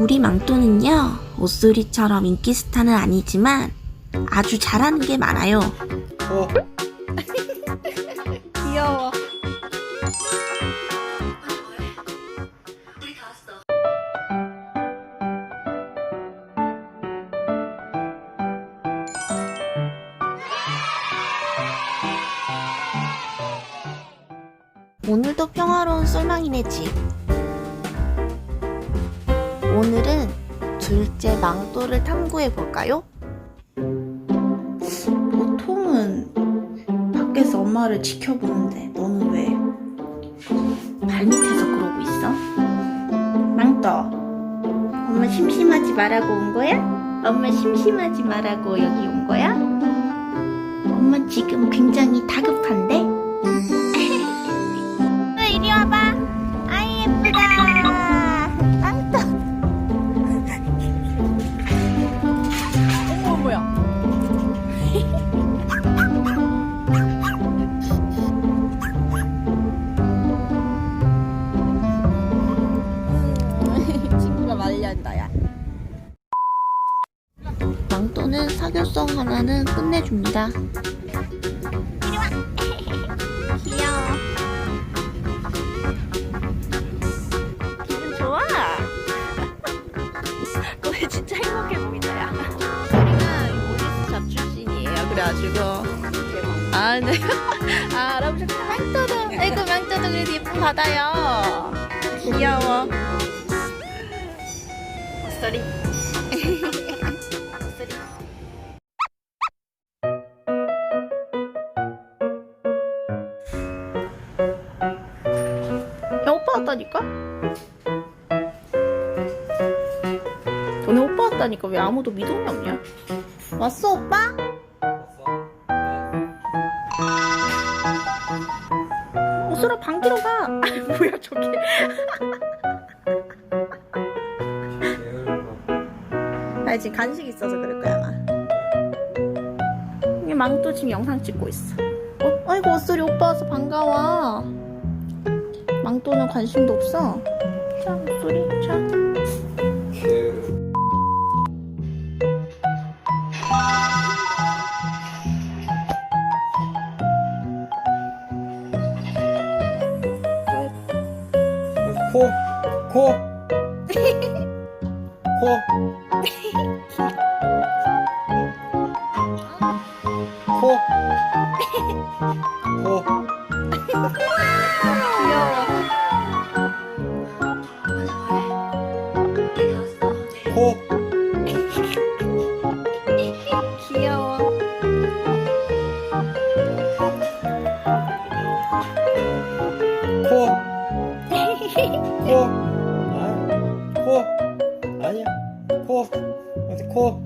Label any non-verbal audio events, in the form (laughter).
우리 망토는요, 옷소리처럼 인기 스타는 아니지만 아주 잘하는 게 많아요. 어, (laughs) 귀여워. 오늘도 평화로운 썰망이네 집. 오늘은 둘째 망토를 탐구해 볼까요? 보통은 밖에서 엄마를 지켜보는데 너는 왜 발밑에서 그러고 있어? 망떠 엄마 심심하지 말라고 온 거야? 엄마 심심하지 말라고 여기 온 거야? 엄마 지금 굉장히 다급한데? 친구가 말려한다 야. 망토는 사교성 하나는 끝내줍니다. 귀여워 기분 좋아 오늘 진짜 행복해 보인다 야 우리가 모리스 잡 출신이에요. 그래가지고 아 네. 아 할아버지 망토도 아이고 망토도 그래도 예쁨 받아요. 귀여워. 소리 (laughs) 야 오빠 왔다니까? 전에 오빠 왔다니까 왜 아무도 믿음이 없냐? 왔어 오빠? 어수라 방귀로 가. (laughs) 아 뭐야 저게? (laughs) 나 지금 간식 있어서 그럴 거야 아마. 이게 망토 지금 영상 찍고 있어. 어, 아이고 어쏘리 오빠 와서 반가워. 망토는 관심도 없어. 자 어쏘리 자. 코, 코, (laughs) 코, 코, 코, 코, 귀여워. 코, 코, 아, 코, 코, 코,